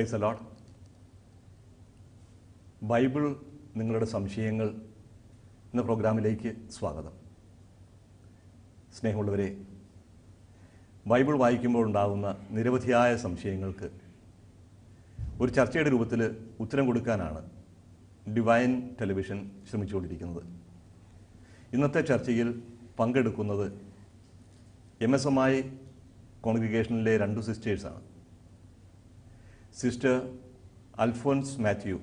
Price allot Bible നിങ്ങളുടെ സംശയങ്ങൾ എന്ന പ്രോഗ്രാമിലേക്ക് സ്വാഗതം. സ്നേഹമുള്ളവരെ ബൈബിൾ വായിക്കുമ്പോൾ ഉണ്ടാകുന്ന നിരവധിയായ സംശയങ്ങൾക്ക് ഒരു ചർച്ചയുടെ രൂപത്തിൽ ഉത്തരം കൊടുക്കാനാണ് ഡിവൈൻ ടെലിവിഷൻ ശ്രമിച്ചുകൊണ്ടിരിക്കുന്നത്. ഇന്നത്തെ ചർച്ചയിൽ പങ്കെടുക്കുന്നത് എം എസ് എം ഐ കോൺഗ്രിഗേഷനിലെ രണ്ടു സിസ്റ്റേഴ്സാണ് sister Alphonse Mathew.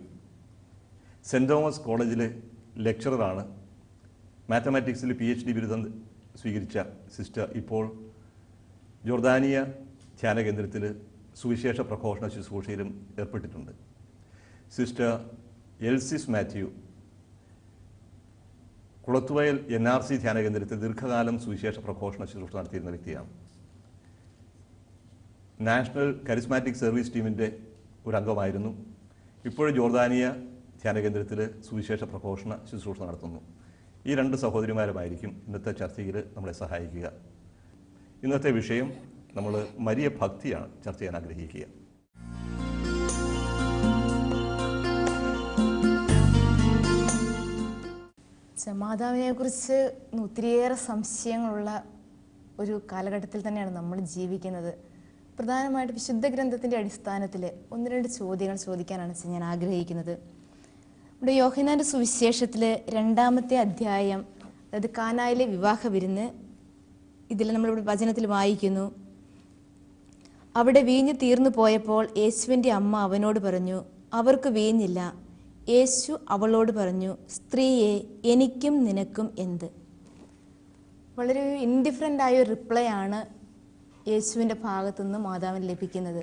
Saint Thomas കോളേജിലെ ലെക്ചററാണ്. മാത്തമാറ്റിക്സിൽ പി എച്ച് ഡി ബിരുദം സ്വീകരിച്ച സിസ്റ്റർ ഇപ്പോൾ ജോർദാനിയ ധ്യാന കേന്ദ്രത്തിൽ സുവിശേഷ പ്രഘോഷണ ശുശ്രൂഷയിലും ഏർപ്പെട്ടിട്ടുണ്ട്. Sister Elsis Mathew Kulathuvayal N R C ധ്യാന കേന്ദ്രത്തിൽ ദീർഘകാലം സുവിശേഷ പ്രഘോഷണ ശുശ്രൂഷ നടത്തിയിരുന്ന വ്യക്തിയാണ്. നാഷണൽ കരിസ്മാറ്റിക് സർവീസ് ടീമിന്റെ ഒരു അംഗമായിരുന്നു ഇപ്പോൾ ജോർദാനിയ ധ്യാനകേന്ദ്രത്തിൽ സുവിശേഷ പ്രഘോഷണ ശുശ്രൂഷ നടത്തുന്നു. ഈ രണ്ട് സഹോദരിമാരുമായിരിക്കും ഇന്നത്തെ ചർച്ചയിൽ നമ്മളെ സഹായിക്കുക. ഇന്നത്തെ വിഷയം നമ്മൾ മരിയ ഭക്തിയാണ് ചർച്ച ചെയ്യാൻ ആഗ്രഹിക്കുക. മാതാവിനെ കുറിച്ച് ഒത്തിരിയേറെ സംശയങ്ങളുള്ള ഒരു കാലഘട്ടത്തിൽ തന്നെയാണ് നമ്മൾ ജീവിക്കുന്നത്. പ്രധാനമായിട്ട് വിശുദ്ധ ഗ്രന്ഥത്തിന്റെ അടിസ്ഥാനത്തിൽ ഒന്ന് രണ്ട് ചോദ്യങ്ങൾ ചോദിക്കാനാണ് ഞാൻ ആഗ്രഹിക്കുന്നത്. നമ്മുടെ യോഹിനാന്റെ സുവിശേഷത്തിൽ രണ്ടാമത്തെ അധ്യായം അതായത് കാനായിലെ വിവാഹ വിരുന്ന് ഇതിൽ നമ്മളിവിടെ വചനത്തിൽ വായിക്കുന്നു. അവിടെ വീഞ്ഞ് തീർന്നു പോയപ്പോൾ യേശുവിന്റെ അമ്മ അവനോട് പറഞ്ഞു അവർക്ക് വീഞ്ഞില്ല. യേശു അവളോട് പറഞ്ഞു സ്ത്രീയെ എനിക്കും നിനക്കും എന്ത്? വളരെ ഇൻഡിഫറന്റ് ആയ ഒരു റിപ്ലൈ ആണ് യേശുവിന്റെ ഭാഗത്തു നിന്ന് മാതാവിന് ലഭിക്കുന്നത്.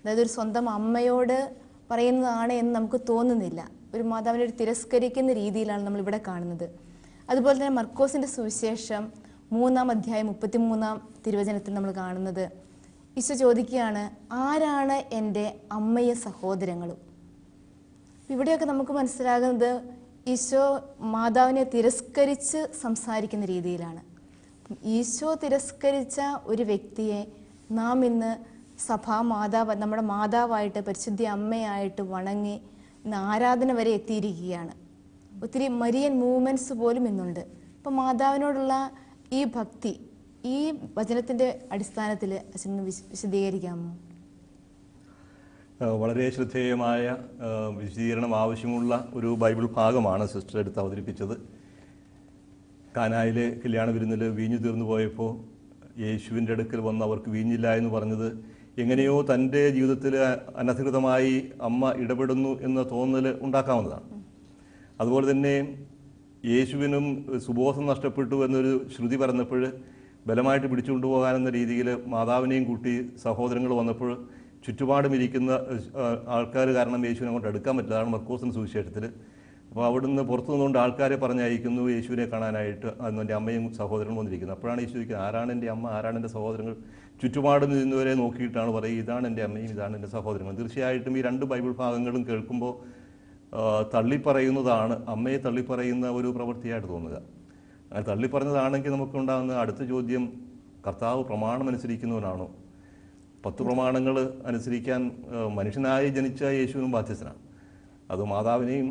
അതായത് ഒരു സ്വന്തം അമ്മയോട് പറയുന്നതാണ് എന്ന് നമുക്ക് തോന്നുന്നില്ല. ഒരു മാതാവിനെ ഒരു തിരസ്കരിക്കുന്ന രീതിയിലാണ് നമ്മൾ ഇവിടെ കാണുന്നത്. അതുപോലെ തന്നെ മർക്കോസിന്റെ സുവിശേഷം മൂന്നാം അധ്യായം മുപ്പത്തിമൂന്നാം തിരുവചനത്തിൽ നമ്മൾ കാണുന്നത് ഈശോ ചോദിക്കുകയാണ് ആരാണ് എന്റെ അമ്മയും സഹോദരങ്ങളും? ഇവിടെയൊക്കെ നമുക്ക് മനസ്സിലാകുന്നത് ഈശോ മാതാവിനെ തിരസ്കരിച്ച് സംസാരിക്കുന്ന രീതിയിലാണ്. ഈശോ തിരസ്കരിച്ച ഒരു വ്യക്തിയെ നാം ഇന്ന് സഭാ മാതാവ് നമ്മുടെ മാതാവായിട്ട് പരിശുദ്ധി അമ്മയായിട്ട് വണങ്ങി ഇന്ന് ആരാധന വരെ എത്തിയിരിക്കുകയാണ്. ഒത്തിരി മരിയൻ മൂവ്മെന്റ്സ് പോലും ഇന്നുണ്ട്. അപ്പം മാതാവിനോടുള്ള ഈ ഭക്തി ഈ വചനത്തിന്റെ അടിസ്ഥാനത്തിൽ അച്ഛന് വിശദീകരിക്കാമോ? വളരെ ശ്രദ്ധേയമായ വിശദീകരണം ആവശ്യമുള്ള ഒരു ബൈബിൾ ഭാഗമാണ് സിസ്റ്റർ എടുത്ത് അവതരിപ്പിച്ചത്. കാനായിലെ കല്യാണ വിരുന്നിൽ വീഞ്ഞു തീർന്നു പോയപ്പോൾ യേശുവിന്റെ അടുക്കൽ വന്ന് അവർക്ക് വീഞ്ഞില്ല എന്ന് പറഞ്ഞത് എങ്ങനെയോ തന്റെ ജീവിതത്തിൽ അനധികൃതമായി അമ്മ ഇടപെടുന്നു എന്ന തോന്നൽ ഉണ്ടാക്കാവുന്നതാണ്. അതുപോലെ തന്നെ യേശുവിനും സുബോധം നഷ്ടപ്പെട്ടു എന്നൊരു ശ്രുതി പറഞ്ഞപ്പോൾ ബലമായിട്ട് പിടിച്ചുകൊണ്ടു പോകാനെന്ന രീതിയിൽ മാതാവിനെയും കൂട്ടി സഹോദരങ്ങൾ വന്നപ്പോൾ ചുറ്റുപാടും ഇരിക്കുന്ന ആൾക്കാർ കാരണം യേശുവിനെ അങ്ങോട്ട് എടുക്കാൻ പറ്റില്ല. അതാണ് മർക്കോസിന്റെ സുവിശേഷത്തിൽ അപ്പോൾ അവിടുന്ന് പുറത്തു നിന്നുകൊണ്ട് ആൾക്കാരെ പറഞ്ഞയക്കുന്നു യേശുവിനെ കാണാനായിട്ട് അന്ന് എന്റെ അമ്മയും സഹോദരനും വന്നിരിക്കുന്നത് അപ്പോഴാണ് യേശു ചോദിക്കുന്നത് ആരാണ് എന്റെ അമ്മ? ആരാണ് എന്റെ സഹോദരങ്ങൾ? ചുറ്റുപാട് നിന്നവരെ നോക്കിയിട്ടാണ് പറയുക ഇതാണ് എന്റെ അമ്മയും ഇതാണ് എന്റെ സഹോദരങ്ങൾ തീർച്ചയായിട്ടും ഈ രണ്ട് ബൈബിൾ ഭാഗങ്ങളും കേൾക്കുമ്പോൾ തള്ളിപ്പറയുന്നതാണ് അമ്മയെ തള്ളിപ്പറയുന്ന ഒരു പ്രവൃത്തിയായിട്ട് തോന്നുക. അങ്ങനെ തള്ളിപ്പറഞ്ഞതാണെങ്കിൽ നമുക്കുണ്ടാകുന്ന അടുത്ത ചോദ്യം കർത്താവ് പ്രമാണം അനുസരിക്കുന്നവനാണോ? പത്ത് പ്രമാണങ്ങൾ അനുസരിക്കാൻ മനുഷ്യനായി ജനിച്ച യേശുവിനും ബാധ്യസ്ഥനാണ്. അത് മാതാവിനെയും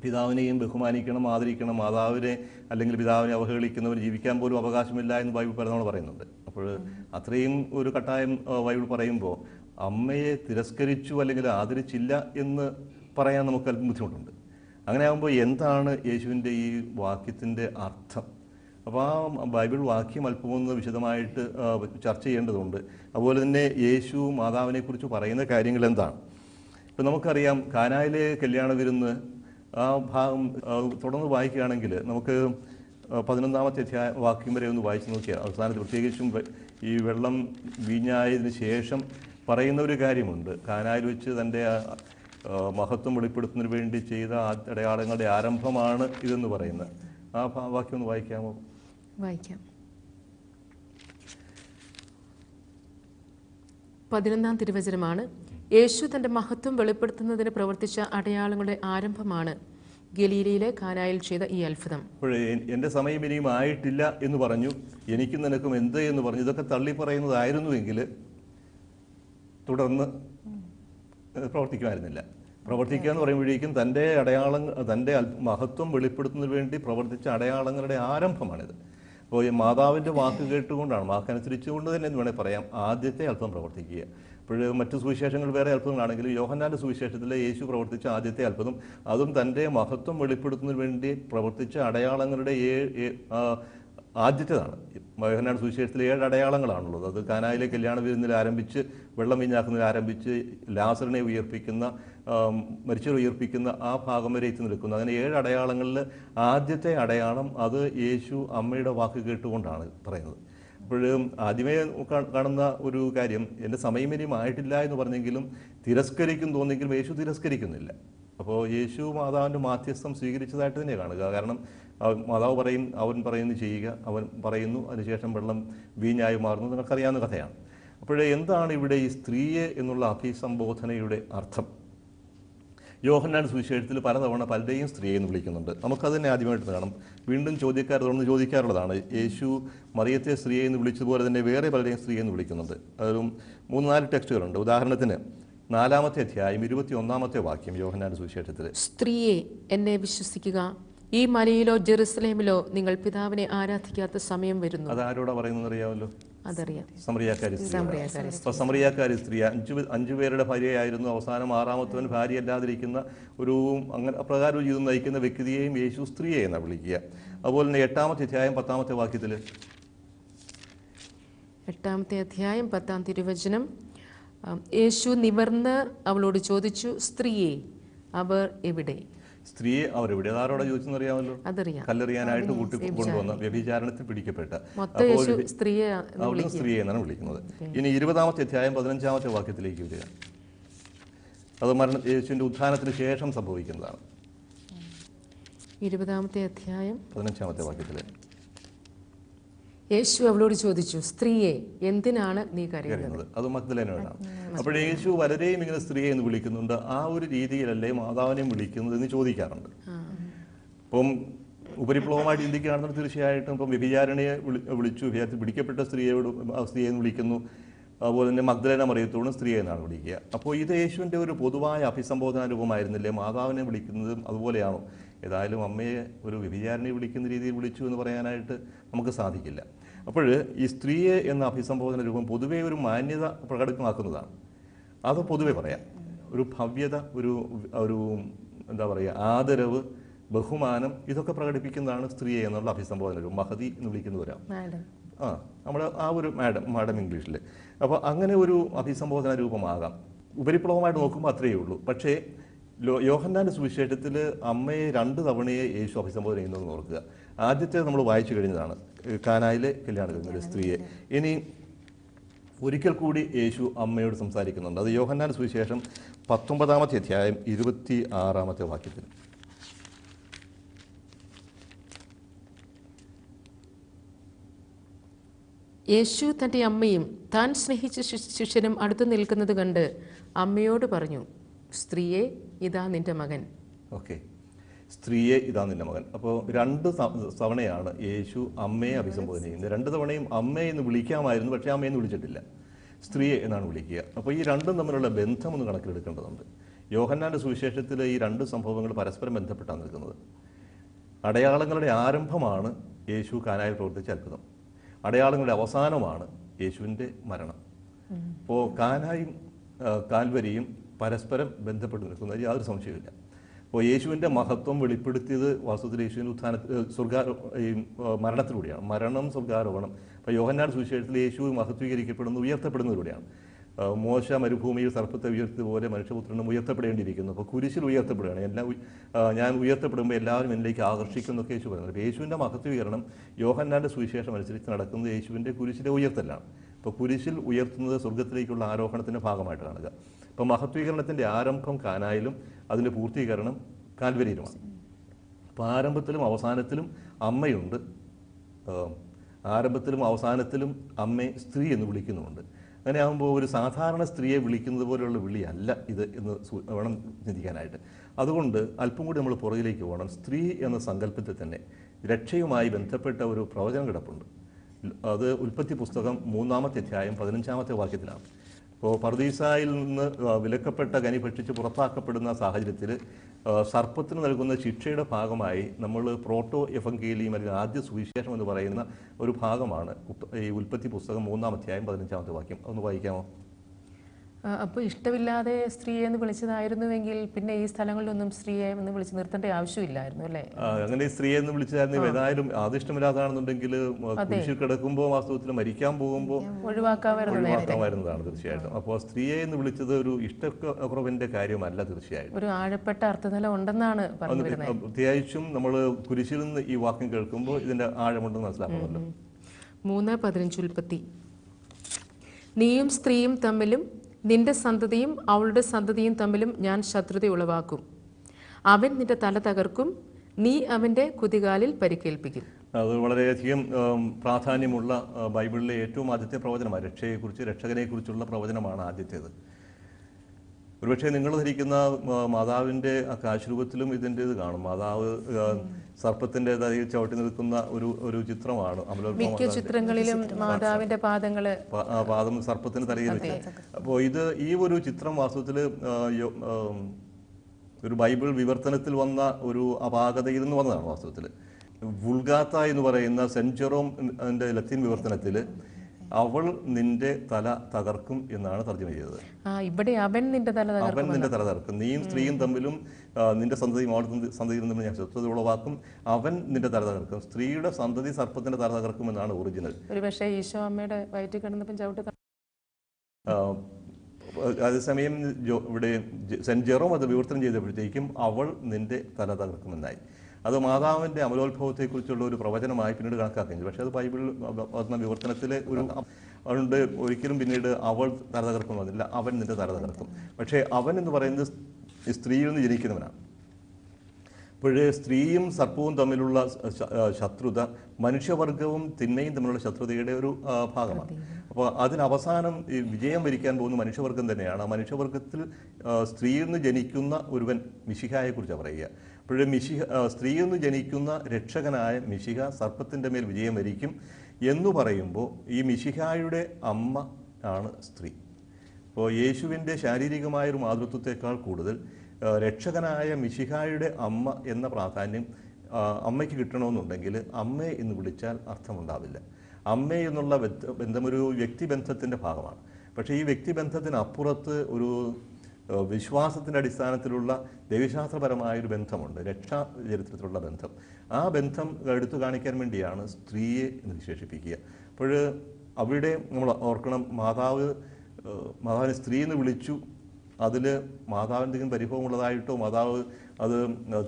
പിതാവിനെയും ബഹുമാനിക്കണം ആദരിക്കണം മാതാവിനെ അല്ലെങ്കിൽ പിതാവിനെ അവഹേളിക്കുന്നവർ ജീവിക്കാൻ പോലും അവകാശമില്ല എന്ന് ബൈബിൾ പറയുന്നവൾ പറയുന്നുണ്ട്. അപ്പോൾ അത്രയും ഒരു കട്ടായം ബൈബിൾ പറയുമ്പോൾ അമ്മയെ തിരസ്കരിച്ചു അല്ലെങ്കിൽ ആദരിച്ചില്ല എന്ന് പറയാൻ നമുക്ക് അല്പം ബുദ്ധിമുട്ടുണ്ട്. അങ്ങനെ ആകുമ്പോൾ എന്താണ് യേശുവിന്റെ ഈ വാക്യത്തിന്റെ അർത്ഥം? അപ്പോൾ ആ ബൈബിൾ വാക്യം അല്പമൊന്ന് വിശദമായിട്ട് ചർച്ച ചെയ്യേണ്ടതുണ്ട്. അതുപോലെ തന്നെ യേശു മാതാവിനെക്കുറിച്ച് പറയുന്ന കാര്യങ്ങൾ എന്താണ്? ഇപ്പം നമുക്കറിയാം കാനായിലെ കല്യാണ വിരുന്ന് ആ ഭാഗം തുടർന്ന് വായിക്കുകയാണെങ്കിൽ നമുക്ക് പതിനൊന്നാമത്തെ അധ്യായ വാക്യം വരെ ഒന്ന് വായിച്ച് നോക്കിയാൽ അവസാനത്ത് പ്രത്യേകിച്ചും ഈ വെള്ളം വീഞ്ഞായതിനു ശേഷം പറയുന്ന ഒരു കാര്യമുണ്ട്. കാനായിൽ വെച്ച് തന്റെ മഹത്വം വെളിപ്പെടുത്തുന്നതിന് വേണ്ടി ചെയ്ത അടയാളങ്ങളുടെ ആരംഭമാണ് ഇതെന്ന് പറയുന്നത്. ആ വാക്യം ഒന്ന് വായിക്കാമോ? വായിക്കാം. പതിനൊന്നാം തിരുവചനമാണ് യേശു തന്റെ മഹത്വം വെളിപ്പെടുത്തുന്നതിന് പ്രവർത്തിച്ച അടയാളങ്ങളുടെ ആരംഭമാണ് ഗലീലയിലെ കാനായിൽ ചെയ്ത ഈ അത്ഭുതം. എന്റെ സമയം ഇനിയും ആയിട്ടില്ല എന്ന് പറഞ്ഞു എനിക്കും നിനക്കും എന്ത് എന്ന് പറഞ്ഞു ഇതൊക്കെ തള്ളി പറയുന്നതായിരുന്നുവെങ്കിൽ തുടർന്ന് പ്രവർത്തിക്കുമായിരുന്നില്ല. പ്രവർത്തിക്കുക എന്ന് പറയുമ്പോഴേക്കും തന്റെ അടയാളങ്ങൾ തന്റെ മഹത്വം വെളിപ്പെടുത്തുന്നതിന് വേണ്ടി പ്രവർത്തിച്ച അടയാളങ്ങളുടെ ആരംഭമാണിത്. അപ്പോൾ മാതാവിന്റെ വാക്ക് കേട്ടുകൊണ്ടാണ് വാക്കനുസരിച്ചുകൊണ്ട് തന്നെ എന്ന് വേണേൽ പറയാം ആദ്യത്തെ അല്പം പ്രവർത്തിക്കുക. അപ്പോൾ മറ്റു സുവിശേഷങ്ങൾ വേറെ അത്ഭുതങ്ങളാണെങ്കിലും യോഹന്നാന്റെ സുവിശേഷത്തിലെ യേശു പ്രവർത്തിച്ച ആദ്യത്തെ അത്ഭുതം അതും തന്റെ മഹത്വം വെളിപ്പെടുത്തുന്നതിന് വേണ്ടി പ്രവർത്തിച്ച അടയാളങ്ങളുടെ ആദ്യത്തേതാണ്. യോഹന്നാൻ സുവിശേഷത്തിലെ ഏഴ് അടയാളങ്ങളാണുള്ളത്. അത് കാനായിലെ കല്യാണ വിരുന്നിൽ ആരംഭിച്ച് വെള്ളം വിഞ്ഞാക്കുന്നതിൽ ആരംഭിച്ച് ലാസറിനെ ഉയർപ്പിക്കുന്ന മരിച്ചവർ ഉയർപ്പിക്കുന്ന ആ ഭാഗം വരെ എത്തി നിൽക്കുന്നു. അങ്ങനെ ഏഴ് അടയാളങ്ങളിൽ ആദ്യത്തെ അടയാളം അത് യേശു അമ്മയുടെ വാക്ക് കേട്ടുകൊണ്ടാണ് പറയുന്നത്. അപ്പോഴും ആദ്യമേ കാണുന്ന ഒരു കാര്യം എന്റെ സമയം ഇനിയും ആയിട്ടില്ല എന്ന് പറഞ്ഞെങ്കിലും തിരസ്കരിക്കും തോന്നിയെങ്കിലും യേശു തിരസ്കരിക്കുന്നില്ല. അപ്പോൾ യേശു മാതാവിന്റെ മാധ്യസ്ഥം സ്വീകരിച്ചതായിട്ട് തന്നെ കാണുക. കാരണം മാതാവ് പറയും അവൻ പറയുന്നു ചെയ്യുക അവൻ പറയുന്നു അതിനുശേഷം വെള്ളം വീഞ്ഞായി മാറുന്നു നിങ്ങൾക്കറിയാവുന്ന കഥയാണ്. അപ്പോഴേ എന്താണ് ഇവിടെ ഈ സ്ത്രീയെ എന്നുള്ള അഭിസംബോധനയുടെ അർത്ഥം? യോഹന്നാൻ സുവിശേഷത്തിൽ പലതവണ പലരെയും സ്ത്രീയെ എന്ന് വിളിക്കുന്നുണ്ട്. നമുക്കത് തന്നെ ആദ്യമായിട്ട് കാണാം. വീണ്ടും ചോദ്യക്കാർ തുടർന്ന് ചോദിക്കാറുള്ളതാണ്. യേശു മറിയത്തെ സ്ത്രീയെ എന്ന് വിളിച്ചതുപോലെ തന്നെ വേറെ പലരെയും സ്ത്രീയെ എന്ന് വിളിക്കുന്നുണ്ട്. അതും മൂന്ന് നാല് ടെക്സ്റ്റുകളുണ്ട്. ഉദാഹരണത്തിന് നാലാമത്തെ അധ്യായം ഇരുപത്തി ഒന്നാമത്തെ വാക്യം യോഹന്നാൻ സുവിശേഷത്തിൽ. സ്ത്രീയെ എന്നെ വിശ്വസിക്കുക. ഈ മലയിലോ ജെറുസലേമിലോ നിങ്ങൾ പിതാവിനെ ആരാധിക്കാത്ത സമയം വരുന്നു. അതാരോടാ പറയുന്നത് അറിയാമല്ലോ അതറിയാം. സമറിയാക്കാരി സ്ത്രീ. സമറിയാക്കാരി സമറിയാക്കാരി സ്ത്രീ. അഞ്ചു അഞ്ചു പേരുടെ ഭാര്യയായിരുന്നു അവസാനം. ആറാമത്തവൻ ഭാര്യയല്ലാതിരിക്കുന്ന ഒരു അങ്ങനെ അപ്രകാരം ജീവിതം നയിക്കുന്ന വ്യക്തിയെയും യേശു സ്ത്രീയെ എന്നാണ് വിളിക്കുക. അതുപോലെ തന്നെ എട്ടാമത്തെ അധ്യായം പത്താമത്തെ വാക്യത്തിൽ എട്ടാമത്തെ അധ്യായം പത്താം തിരുവചനം. യേശു നിവർന്ന് അവളോട് ചോദിച്ചു സ്ത്രീയെ അവർ എവിടെ? സ്ത്രീയെ അവർ അതാരോടെ ചോദിച്ചെന്ന് അറിയാമല്ലോ അതറിയാം. കല്ലെറിയാനായിട്ട് കൂട്ടി കൊണ്ടുവന്ന വ്യഭിചാരണത്തിൽ പിടിക്കപ്പെട്ട. യേശു സ്ത്രീയെ എന്നാണ് വിളിക്കുന്നത്. ഇനി ഇരുപതാമത്തെ അധ്യായം പതിനഞ്ചാമത്തെ വാക്യത്തിലേക്ക് വരിക. അത് മരണ യേശുവിന്റെ ഉത്ഥാനത്തിന് ശേഷം സംഭവിക്കുന്നതാണ്. ഇരുപതാമത്തെ അധ്യായം പതിനഞ്ചാമത്തെ വാക്യത്തിൽ യേശു അവളോട് ചോദിച്ചു സ്ത്രീയെ എന്തിനാണ് നീ കരയുന്നത്? അത് മഗ്ദലേനോടാണ് അപ്പോൾ യേശു പലരെയും ഇങ്ങനെ സ്ത്രീയെ എന്ന് വിളിക്കുന്നുണ്ട്. ആ ഒരു രീതിയിലല്ലേ മാതാവിനെയും വിളിക്കുന്നത് എന്ന് ചോദിക്കാറുണ്ട്. ഇപ്പം ഉപരിപ്ലവമായിട്ട് ചിന്തിക്കുകയാണെന്ന് തീർച്ചയായിട്ടും ഇപ്പം വ്യഭിചാരണയെ വിളി വിളിച്ചു. വ്യഭിചാരത്തിൽ പിടിക്കപ്പെട്ട സ്ത്രീയോട് സ്ത്രീയെ എന്ന് വിളിക്കുന്നു. അതുപോലെ തന്നെ മഗ്ദലന മറിയത്തോടും സ്ത്രീയെ എന്നാണ് വിളിക്കുക. അപ്പോൾ ഇത് യേശുവിന്റെ ഒരു പൊതുവായ അഭിസംബോധന രൂപമായിരുന്നില്ലേ? മാതാവിനെ വിളിക്കുന്നതും അതുപോലെയാണോ? ഏതായാലും അമ്മയെ ഒരു വ്യഭിചാരനെ വിളിക്കുന്ന രീതിയിൽ വിളിച്ചു എന്ന് പറയാനായിട്ട് നമുക്ക് സാധിക്കില്ല. അപ്പോൾ ഈ സ്ത്രീയെ എന്ന അഭിസംബോധന രൂപം പൊതുവേ ഒരു മാന്യത പ്രകടമാക്കുന്നതാണ്. അത് പൊതുവെ പറയാം. ഒരു ഭവ്യത ഒരു ഒരു എന്താ പറയുക ആദരവ് ബഹുമാനം ഇതൊക്കെ പ്രകടിപ്പിക്കുന്നതാണ് സ്ത്രീയെ എന്നുള്ള അഭിസംബോധന രൂപം. മഹതി എന്ന് വിളിക്കുന്നവരാണ് ആ നമ്മൾ ആ ഒരു മാഡം മാഡം ഇംഗ്ലീഷിൽ അപ്പോൾ അങ്ങനെ ഒരു അഭിസംബോധന രൂപമാകാം. ഉപരിപ്ലവമായിട്ട് നോക്കുമ്പോൾ അത്രയേ ഉള്ളൂ. പക്ഷേ ലോ യോഹന്നാന്റെ സുവിശേഷത്തിൽ അമ്മയെ രണ്ട് തവണയെ യേശു അഭിസംബോധന ചെയ്യുന്നതെന്ന് ഓർക്കുക. ആദ്യത്തെ നമ്മൾ വായിച്ചു കഴിഞ്ഞതാണ്. കാനായിലെ കല്യാണ കഴിഞ്ഞ സ്ത്രീയെ. ഇനി ഒരിക്കൽ കൂടി യേശു അമ്മയോട് സംസാരിക്കുന്നുണ്ട്. അത് യോഹന്നാൻ സുവിശേഷം പത്തൊമ്പതാമത്തെ അധ്യായം ഇരുപത്തി ആറാമത്തെ വാക്യത്തിൽ. യേശു തന്റെ അമ്മയും താൻ സ്നേഹിച്ച ശിഷ്യനും അടുത്ത് നിൽക്കുന്നത് കണ്ട് അമ്മയോട് പറഞ്ഞു സ്ത്രീയെ ഇതാ നിന്റെ മകൻ. ഓക്കെ. സ്ത്രീയെ ഇതാ നിന്റെ മകൻ. അപ്പോൾ രണ്ട് തവണയാണ് യേശു അമ്മയെ അഭിസംബോധന ചെയ്യുന്നത്. രണ്ട് തവണയും അമ്മ എന്ന് വിളിക്കാമായിരുന്നു പക്ഷേ അമ്മയെന്ന് വിളിച്ചിട്ടില്ല. സ്ത്രീയെ എന്നാണ് വിളിക്കുക. അപ്പോൾ ഈ രണ്ടും തമ്മിലുള്ള ബന്ധം ഒന്ന് കണക്കിലെടുക്കേണ്ടതുണ്ട്. യോഹന്നാന്റെ സുവിശേഷത്തിൽ ഈ രണ്ട് സംഭവങ്ങൾ പരസ്പരം ബന്ധപ്പെട്ടാണ് നിൽക്കുന്നത്. അടയാളങ്ങളുടെ ആരംഭമാണ് യേശു കാനായിൽ പ്രവർത്തിച്ച അത്ഭുതം. അടയാളങ്ങളുടെ അവസാനമാണ് യേശുവിന്റെ മരണം. അപ്പോൾ കാനായും കാൽവരിയും പരസ്പരം ബന്ധപ്പെട്ട് നിൽക്കുന്നതിൽ യാതൊരു സംശയമില്ല അപ്പോൾ യേശുവിന്റെ മഹത്വം വെളിപ്പെടുത്തിയത് വാസ്തുവിൽ യേശുവിന്റെ ഉത്ഥാന സ്വർഗാരോ മരണത്തിലൂടെയാണ്. മരണം സ്വർഗാരോഹണം അപ്പോൾ യോഹന്നാൻ സുവിശേഷത്തിൽ യേശു മഹത്വീകരിക്കപ്പെടുന്നു ഉയർത്തപ്പെടുന്നതിലൂടെയാണ്. മോശ മരുഭൂമിയിൽ സർപ്പത്തെ ഉയർത്തിയതുപോലെ മനുഷ്യപുത്രനും ഉയർത്തപ്പെടേണ്ടിയിരിക്കുന്നു. അപ്പോൾ കുരിശിൽ ഉയർത്തപ്പെടുകയാണ്. എല്ലാം ഞാൻ ഉയർത്തപ്പെടുമ്പോൾ എല്ലാവരും എന്നിലേക്ക് ആകർഷിക്കുന്നൊക്കെ യേശു പറയുന്നത് അപ്പോൾ യേശുവിന്റെ മഹത്വീകരണം യോഹന്നാന്റെ സുവിശേഷം അനുസരിച്ച് നടക്കുന്നത് യേശുവിന്റെ കുരിശിലെ ഉയർത്തലാണ്. അപ്പോൾ കുരിശിൽ ഉയർത്തുന്നത് സ്വർഗത്തിലേക്കുള്ള ആരോഹണത്തിന്റെ ഭാഗമായിട്ട് കാണുക. അപ്പോൾ മഹത്വീകരണത്തിന്റെ ആരംഭം കാനായിലും അതിന്റെ പൂർത്തീകരണം കാൽവരിയിലുമാണ്. അപ്പോൾ ആരംഭത്തിലും അവസാനത്തിലും അമ്മയുണ്ട്. ആരംഭത്തിലും അവസാനത്തിലും അമ്മയെ സ്ത്രീ എന്ന് വിളിക്കുന്നുമുണ്ട്. അങ്ങനെ ആകുമ്പോൾ ഒരു സാധാരണ സ്ത്രീയെ വിളിക്കുന്നത് പോലെയുള്ള വിളിയല്ല ഇത് എന്ന് വേണം ചിന്തിക്കാനായിട്ട്. അതുകൊണ്ട് അല്പം കൂടി നമ്മൾ പുറകിലേക്ക് പോകണം. സ്ത്രീ എന്ന സങ്കല്പത്തിൽ തന്നെ രക്ഷയുമായി ബന്ധപ്പെട്ട ഒരു പ്രവചനം കിടപ്പുണ്ട് അത് ഉൽപ്പത്തി പുസ്തകം മൂന്നാമത്തെ അധ്യായം പതിനഞ്ചാമത്തെ വാക്യത്തിലാണ്. അപ്പോൾ പർദീസായിൽ നിന്ന് വിലക്കപ്പെട്ട കനി ഭക്ഷിച്ച് പുറത്താക്കപ്പെടുന്ന സാഹചര്യത്തിൽ സർപ്പത്തിന് നൽകുന്ന ശിക്ഷയുടെ ഭാഗമായി നമ്മൾ പ്രോട്ടോ എഫങ്കേലിയും അല്ലെങ്കിൽ ആദ്യ സുവിശേഷം എന്ന് പറയുന്ന ഒരു ഭാഗമാണ്. ഈ ഉൽപ്പത്തി പുസ്തകം മൂന്നാം അധ്യായം പതിനഞ്ചാമത്തെ വാക്യം. ഒന്ന് വായിക്കാമോ? അപ്പോൾ ഇഷ്ടമില്ലാതെ സ്ത്രീയെ എന്ന് വിളിച്ചതായിരുന്നുവെങ്കിൽ പിന്നെ ഈ സ്ഥലങ്ങളിലൊന്നും സ്ത്രീയെ എന്ന് വിളിച്ച് നിർത്തേണ്ട ആവശ്യമില്ലായിരുന്നു അല്ലേ? അങ്ങനെ സ്ത്രീയെ എന്ന് വിളിച്ചായിരുന്നു ഏതായാലും അത്. ഇഷ്ടമില്ലാതാണെന്നുണ്ടെങ്കിൽ കുരിശിൽ കിടക്കുമ്പോൾ വാസ്തവത്തിൽ മരിക്കാൻ പോകുമ്പോൾ ഒഴിവാക്കാമായിരുന്നു ഒഴിവാക്കാമായിരുന്നതാണ് തീർച്ചയായിട്ടും. അപ്പോൾ സ്ത്രീയെ എന്ന് വിളിച്ചത് ഒരു ഇഷ്ടക്കുറവിന്റെ കാര്യമല്ല തീർച്ചയായിട്ടും. ഒരു ആഴപ്പെട്ട അർത്ഥതലം ഉണ്ടെന്നാണ് പ്രത്യേകിച്ചും നമ്മൾ കുരിശിൽ നിന്ന് ഈ വാക്യം കേൾക്കുമ്പോൾ ഇതിന്റെ ആഴമുണ്ടെന്ന് മനസ്സിലാക്കുന്നുണ്ട്. മൂന്ന് പതിനഞ്ച് ഉൽപ്പത്തി. നീയും സ്ത്രീയും തമ്മിലും നിന്റെ സന്തതിയും അവളുടെ സന്തതിയും തമ്മിലും ഞാൻ ശത്രുത ഉളവാക്കും. അവൻ നിന്റെ തല തകർക്കും. നീ അവന്റെ കുതികാലിൽ പരിക്കേൽപ്പിക്കും. അത് വളരെയധികം പ്രാധാന്യമുള്ള ബൈബിളിലെ ഏറ്റവും ആദ്യത്തെ പ്രവചനമാണ്. രക്ഷയെക്കുറിച്ച് രക്ഷകനെക്കുറിച്ചുള്ള പ്രവചനമാണ് ആദ്യത്തേത്. ഒരുപക്ഷെ നിങ്ങൾ ധരിക്കുന്ന മാതാവിന്റെ മാതാവിന്റെ ആ കാശുരൂപത്തിലും ഇതിന്റെ ഇത് കാണും. മാതാവ് സർപ്പത്തിന്റെ ചവിട്ടി നിൽക്കുന്ന ഒരു ഒരു ചിത്രമാണ് മിക്ക ചിത്രങ്ങളിലും മാതാവിന്റെ പാദങ്ങൾ പാദം സർപ്പത്തിന് തലയിൽ വെച്ച്. അപ്പോൾ ഇത് ഈ ഒരു ചിത്രം വാസ്തവത്തിൽ ഒരു ബൈബിൾ വിവർത്തനത്തിൽ വന്ന ഒരു അപാകതയിൽ നിന്ന് വന്നതാണ് വാസ്തവത്തിൽ. വുൾഗാത്ത എന്ന് പറയുന്ന സെഞ്ചുറോം എന്റെ ലത്തീൻ വിവർത്തനത്തിൽ അവൾ നിന്റെ തല തകർക്കും എന്നാണ് തർജമ ചെയ്തത്. ഇവിടെ അവൻ നിന്റെ തല തകർക്കും അവൻ നിന്റെ തല തകർക്കും. നീയും സ്ത്രീയും തമ്മിലും നിന്റെ സന്തതിയും അവളുടെ സന്തതിയും തമ്മിൽ ഞാൻ ശത്രുത ഉളവാക്കും. അവൻ നിന്റെ തല തകർക്കും. സ്ത്രീയുടെ സന്തതി സർപ്പത്തിന്റെ തല തകർക്കും എന്നാണ് ഒറിജിനൽ ഒരുപക്ഷെ ഈശോ അമ്മയുടെ വയറ്റിൽ കിടന്നപ്പം ചവിട്ട് അതേസമയം ഇവിടെ സെന്റ് ജെറോം അത് വിവർത്തനം ചെയ്തപ്പോഴത്തേക്കും അവൾ നിന്റെ തല തകർക്കുമെന്നായി. അത് മാതാവിന്റെ അമലോത്ഭവത്തെക്കുറിച്ചുള്ള ഒരു പ്രവചനമായി പിന്നീട് കണക്കാക്കുന്നു പക്ഷേ അത് ബൈബിളിൽ വന്ന വിവർത്തനത്തിലെ ഒരു അതുകൊണ്ട് ഒരിക്കലും പിന്നീട് അവൾ തല തകർക്കും വന്നില്ല അവൻ നിന്റെ തല തകർക്കും പക്ഷേ അവൻ എന്ന് പറയുന്നത് സ്ത്രീയിൽ നിന്ന് ജനിക്കുന്നവനാണ്. അപ്പോഴേ സ്ത്രീയും സർപ്പവും തമ്മിലുള്ള ശത്രുത മനുഷ്യവർഗവും തിന്മയും തമ്മിലുള്ള ശത്രുതയുടെ ഒരു ഭാഗമാണ്. അപ്പോൾ അതിനവസാനം ഈ വിജയം വരിക്കാൻ പോകുന്ന മനുഷ്യവർഗം തന്നെയാണ്. മനുഷ്യവർഗത്തിൽ സ്ത്രീയിൽ നിന്ന് ജനിക്കുന്ന ഒരുവൻ മിശിഹായെക്കുറിച്ച് പറയുക. അപ്പോഴേ മിശിഹ നിന്ന് ജനിക്കുന്ന രക്ഷകനായ മിശിഹ സർപ്പത്തിന്റെ മേൽ വിജയം വരിക്കും എന്ന് പറയുമ്പോൾ ഈ മിശിഹായുടെ അമ്മ ആണ് സ്ത്രീ. ഇപ്പോൾ യേശുവിന്റെ ശാരീരികമായൊരു മാതൃത്വത്തെക്കാൾ കൂടുതൽ രക്ഷകനായ മിശിഹായുടെ അമ്മ എന്ന പ്രാധാന്യം അമ്മയ്ക്ക് കിട്ടണമെന്നുണ്ടെങ്കിൽ അമ്മയെ എന്ന് വിളിച്ചാൽ അർത്ഥമുണ്ടാവില്ല. അമ്മ എന്നുള്ള ബന്ധം ഒരു വ്യക്തിബന്ധത്തിന്റെ ഭാഗമാണ്. പക്ഷേ ഈ വ്യക്തിബന്ധത്തിനപ്പുറത്ത് ഒരു വിശ്വാസത്തിന്റെ അടിസ്ഥാനത്തിലുള്ള ദൈവശാസ്ത്രപരമായ ഒരു ബന്ധമുണ്ട് രക്ഷാ ചരിത്രത്തിലുള്ള ബന്ധം. ആ ബന്ധം എടുത്തു കാണിക്കാൻ വേണ്ടിയാണ് സ്ത്രീയെ എന്ന് വിശേഷിപ്പിക്കുക. അപ്പോൾ അവിടെ നമ്മൾ ഓർക്കണം മാതാവ് മാതാവിനെ സ്ത്രീ എന്ന് വിളിച്ചു. അതിൽ എന്തെങ്കിലും പരിഭവമുള്ളതായിട്ടോ മാതാവ് അത്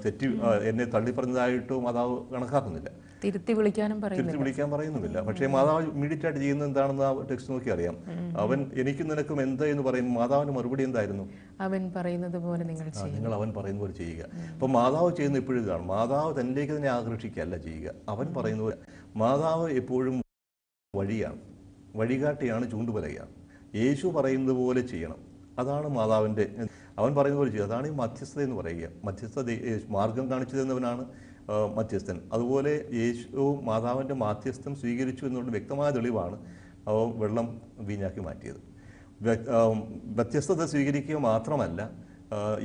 തെറ്റി എന്നെ തള്ളിപ്പറഞ്ഞതായിട്ടോ മാതാവ് കണക്കാക്കുന്നില്ല. തിരുത്തി വിളിക്കാനും പറയുന്നില്ല. തിരിച്ചു വിളിക്കാൻ പറയുന്നുമില്ല. പക്ഷേ മാതാവ് ഇമ്മീഡിയറ്റ് ആയിട്ട് ചെയ്യുന്നത് എന്താണെന്ന് ആ ടെക്സ്റ്റ് നോക്കി അറിയാം അവൻ എനിക്കും നിനക്കും എന്താ എന്ന് പറയും മാതാവിന്റെ മറുപടി എന്തായിരുന്നു? അവൻ പറയുന്നത് പോലെ നിങ്ങൾ നിങ്ങൾ അവൻ പറയുന്ന പോലെ ചെയ്യുക. അപ്പൊ മാതാവ് ചെയ്യുന്ന എപ്പോഴും ഇതാണ്. മാതാവ് തന്നിലേക്ക് തന്നെ ആകർഷിക്കുകയല്ല ചെയ്യുക. അവൻ പറയുന്ന പോലെ മാതാവ് എപ്പോഴും വഴിയാണ്. വഴികാട്ടിയാണ് ചൂണ്ടുപലകയാണ് യേശു പറയുന്നത് പോലെ ചെയ്യണം. അതാണ് മാതാവിന്റെ അവൻ പറയുന്ന പോലെ ചെയ്യുക. അതാണ് ഈ മധ്യസ്ഥത എന്ന് പറയുക. മധ്യസ്ഥ മാർഗം കാണിച്ചു തന്നവനാണ് മധ്യസ്ഥൻ. അതുപോലെ യേശു മാതാവിന്റെ മാധ്യസ്ഥം സ്വീകരിച്ചു എന്നുള്ള വ്യക്തമായ തെളിവാണ് വെള്ളം വീഞ്ഞാക്കി മാറ്റിയത്. വ്യത്യസ്തത സ്വീകരിക്കുക മാത്രമല്ല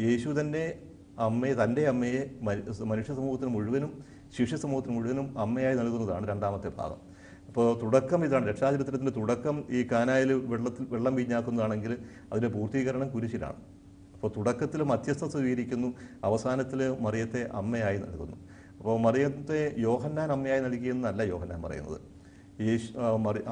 യേശു തന്നെ അമ്മയെ തന്റെ അമ്മയെ മനുഷ്യ സമൂഹത്തിന് മുഴുവനും ശിഷ്യ സമൂഹത്തിന് മുഴുവനും അമ്മയായി നൽകുന്നതാണ് രണ്ടാമത്തെ ഭാഗം. അപ്പോൾ തുടക്കം ഇതാണ്. രക്ഷാചരിത്രത്തിന്റെ തുടക്കം ഈ കാനായിൽ വെള്ളത്തിൽ വെള്ളം വീഞ്ഞാക്കുന്നതാണെങ്കിൽ അതിന്റെ പൂർത്തീകരണം കുരിശിലാണ്. അപ്പോൾ തുടക്കത്തിൽ മധ്യസ്ഥ സ്വീകരിക്കുന്നു അവസാനത്തിൽ മറിയത്തെ അമ്മയായി നൽകുന്നു. അപ്പോൾ മറിയത്തെ യോഹന്നാൻ അമ്മയായി നൽകിയെന്നല്ല യോഹന്നാൻ പറയുന്നത്. യേശു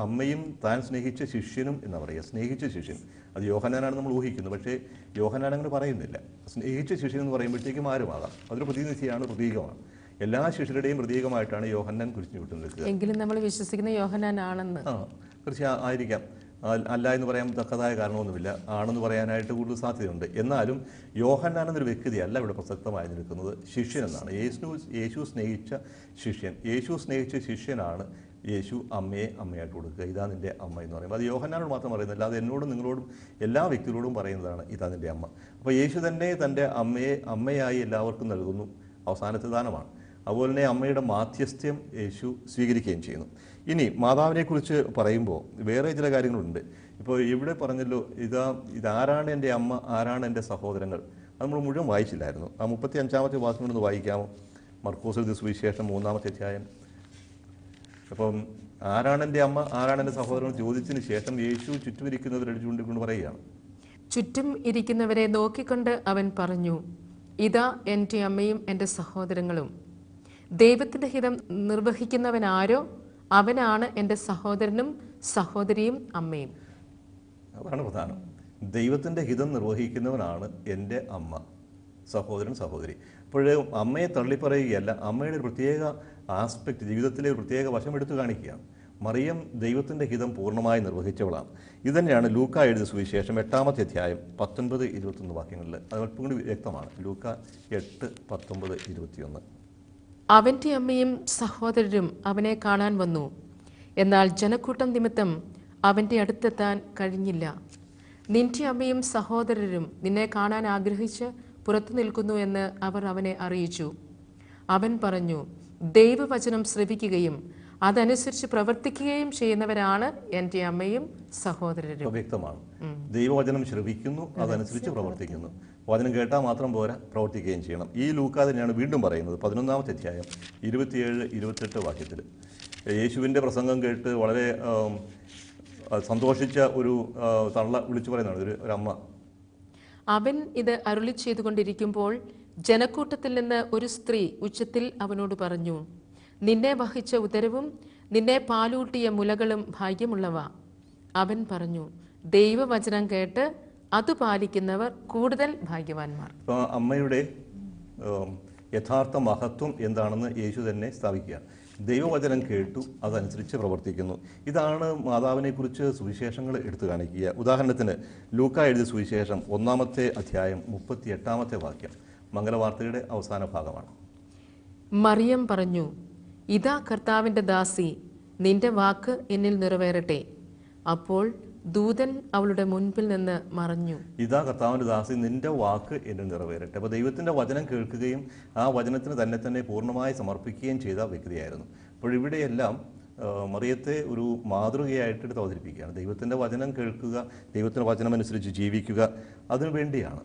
അമ്മയും താൻ സ്നേഹിച്ച ശിഷ്യനും എന്ന് പറയുക സ്നേഹിച്ച ശിഷ്യൻ. അത് യോഹനാനാണ് നമ്മൾ ഊഹിക്കുന്നത് പക്ഷേ യോഹനാൻ അങ്ങനെ പറയുന്നില്ല. സ്നേഹിച്ച ശിഷ്യൻ എന്ന് പറയുമ്പോഴത്തേക്കും ആരുമാകാം? അതൊരു പ്രതിനിധിയാണ് പ്രതീകമാണ്. എല്ലാ ശിഷ്യരുടെയും പ്രതീകമായിട്ടാണ് യോഹന്നാൻ കുരിശിന് വിട്ടു നിൽക്കുക എങ്കിലും നമ്മൾ വിശ്വസിക്കുന്ന യോഹനാൻ ആണെന്ന് ആ തീർച്ചയായും ആയിരിക്കാം. അല്ല എന്ന് പറയാൻ തക്കതായ കാരണമൊന്നുമില്ല. ആണെന്ന് പറയാനായിട്ട് കൂടുതൽ സാധ്യതയുണ്ട്. എന്നാലും യോഹന്നാൻ എന്നൊരു വ്യക്തിയല്ല ഇവിടെ പ്രസക്തമായി നിൽക്കുന്നത്. ശിഷ്യൻ എന്നാണ്. യേശു യേശു സ്നേഹിച്ച ശിഷ്യൻ. യേശു സ്നേഹിച്ച ശിഷ്യനാണ് യേശു അമ്മയെ അമ്മയായിട്ട് കൊടുക്കുക. ഇതാ നിന്റെ അമ്മ എന്ന് പറയുമ്പോൾ അത് യോഹന്നാനോട് മാത്രം പറയുന്നില്ല. അത് എന്നോടും നിങ്ങളോടും എല്ലാ വ്യക്തികളോടും പറയുന്നതാണ്. ഇതാ നിന്റെ അമ്മ. അപ്പോൾ യേശു തന്നെ തന്റെ അമ്മയെ അമ്മയായി എല്ലാവർക്കും നൽകുന്നു. അവസാനത്തെ ദാനമാണ്. അതുപോലെ തന്നെ അമ്മയുടെ മാധ്യസ്ഥ്യം യേശു സ്വീകരിക്കുകയും ചെയ്യുന്നു. ഇനി മാതാവിനെക്കുറിച്ച് പറയുമ്പോൾ വേറെ ചില കാര്യങ്ങളുണ്ട്. ഇപ്പോൾ ഇവിടെ പറഞ്ഞല്ലോ ഇതാ ഇതാരാണ് എന്റെ അമ്മ ആരാണ് എന്റെ സഹോദരങ്ങൾ? അത് നമ്മൾ മുഴുവൻ വായിച്ചില്ലായിരുന്നു. ആ മുപ്പത്തി അഞ്ചാമത്തെ വാക്യം കൊണ്ടൊന്ന് വായിക്കാമോ മർക്കോസ് സുവിശേഷം മൂന്നാമത്തെ അധ്യായം. അപ്പം ആരാണ് എന്റെ അമ്മ ആരാണ് എന്റെ സഹോദരൻ ചോദിച്ചതിന് ശേഷം യേശു ചുറ്റും ചുറ്റുമിരിക്കുന്നവരുടെ ചൂണ്ടിക്കൊണ്ട് പറയുകയാണ്. ചുറ്റും ഇരിക്കുന്നവരെ നോക്കിക്കൊണ്ട് അവൻ പറഞ്ഞു ഇതാ എന്റെ അമ്മയും എന്റെ സഹോദരങ്ങളും. ദൈവത്തിന്റെ ഹിതം നിർവഹിക്കുന്നവനാരോ? അവനാണ് എന്റെ സഹോദരനും സഹോദരിയും അമ്മയും. അതാണ് പ്രധാനം. ദൈവത്തിന്റെ ഹിതം നിർവഹിക്കുന്നവനാണ് എന്റെ അമ്മ. സഹോദരൻ സഹോദരി. അപ്പോഴേ അമ്മയെ തള്ളിപ്പറയുകയല്ല അമ്മയുടെ ഒരു പ്രത്യേക ആസ്പെക്റ്റ് ജീവിതത്തിലെ ഒരു പ്രത്യേക വശം എടുത്തു കാണിക്കുകയാണ്. മറിയം ദൈവത്തിന്റെ ഹിതം പൂർണമായി നിർവഹിച്ചവളാണ്. ഇതുതന്നെയാണ് ലൂക്ക എഴുതിയ സുവിശേഷം എട്ടാമത്തെ അധ്യായം പത്തൊൻപത് ഇരുപത്തൊന്ന് വാക്യങ്ങളിൽ. അത് അല്പം കൂടി വ്യക്തമാണ്. ലൂക്ക എട്ട് പത്തൊമ്പത് ഇരുപത്തിയൊന്ന്. അവന്റെ അമ്മയും സഹോദരരും അവനെ കാണാൻ വന്നു. എന്നാൽ ജനക്കൂട്ടം നിമിത്തം അവന്റെ അടുത്തെത്താൻ കഴിഞ്ഞില്ല. നിന്റെ അമ്മയും സഹോദരരും നിന്നെ കാണാൻ ആഗ്രഹിച്ച് പുറത്തു നിൽക്കുന്നു എന്ന് അവർ അവനെ അറിയിച്ചു. അവൻ പറഞ്ഞു ദൈവവചനം ശ്രവിക്കുകയും അതനുസരിച്ച് പ്രവർത്തിക്കുകയും ചെയ്യുന്നവരാണ് എന്റെ അമ്മയും സഹോദരരും. വ്യക്തമാണ്. ദൈവവചനം ശ്രവിക്കുന്നു അതനുസരിച്ച് പ്രവർത്തിക്കുന്നു. വചനം കേട്ടാൽ മാത്രം പോരാ പ്രവർത്തിക്കുകയും ചെയ്യണം. ഈ ലൂക്ക തന്നെയാണ് വീണ്ടും പറയുന്നത് പതിനൊന്നാമത്തെ അധ്യായം ഇരുപത്തിയേഴ് ഇരുപത്തെട്ട് വാക്യത്തിൽ. യേശുവിന്റെ പ്രസംഗം കേട്ട് വളരെ സന്തോഷിച്ച ഒരു തള്ള വിളിച്ചു പറയുന്നതാണ് ഒരു ഒരമ്മ അവൻ ഇത് അരുളി ചെയ്തുകൊണ്ടിരിക്കുമ്പോൾ ജനക്കൂട്ടത്തിൽ നിന്ന് ഒരു സ്ത്രീ ഉച്ചത്തിൽ അവനോട് പറഞ്ഞു നിന്നെ വഹിച്ച ഉദരവും നിന്നെ പാലൂട്ടിയ മുലകളും ഭാഗ്യമുള്ളവ. അവൻ പറഞ്ഞു ദൈവവചനം കേട്ട് അത് പാലിക്കുന്നവർ കൂടുതൽ ഭാഗ്യവാന്മാർ. അമ്മയുടെ യഥാർത്ഥ മഹത്വം എന്താണെന്ന് യേശു തന്നെ സ്ഥാപിക്കുക. ദൈവവചനം കേട്ടു അതനുസരിച്ച് പ്രവർത്തിക്കുന്നു. ഇതാണ് മാതാവിനെക്കുറിച്ച് സുവിശേഷങ്ങൾ എടുത്തു കാണിക്കുക. ഉദാഹരണത്തിന് ലൂക്ക എഴുതിയ സുവിശേഷം ഒന്നാമത്തെ അധ്യായം മുപ്പത്തി എട്ടാമത്തെ വാക്യം മംഗലവാർത്തയുടെ അവസാന ഭാഗമാണ്. മറിയം പറഞ്ഞു ഇതാ കർത്താവിന്റെ ദാസി നിന്റെ വാക്ക് എന്നിൽ നിറവേറട്ടെ. അപ്പോൾ ദൂതൻ അവളുടെ മുൻപിൽ നിന്ന് മറഞ്ഞു. ഇതാ കർത്താവിന്റെ ദാസി നിന്റെ വാക്ക് എന്നെ നിറവേറട്ടെ. അപ്പോൾ ദൈവത്തിന്റെ വചനം കേൾക്കുകയും ആ വചനത്തിന് തന്നെ തന്നെ പൂർണമായി സമർപ്പിക്കുകയും ചെയ്ത വ്യക്തിയായിരുന്നു. അപ്പോൾ ഇവിടെയെല്ലാം മറിയത്തെ ഒരു മാതൃകയായിട്ട് എടുത്ത് അവതരിപ്പിക്കുകയാണ്. ദൈവത്തിന്റെ വചനം കേൾക്കുക ദൈവത്തിന്റെ വചനം അനുസരിച്ച് ജീവിക്കുക അതിനു വേണ്ടിയാണ്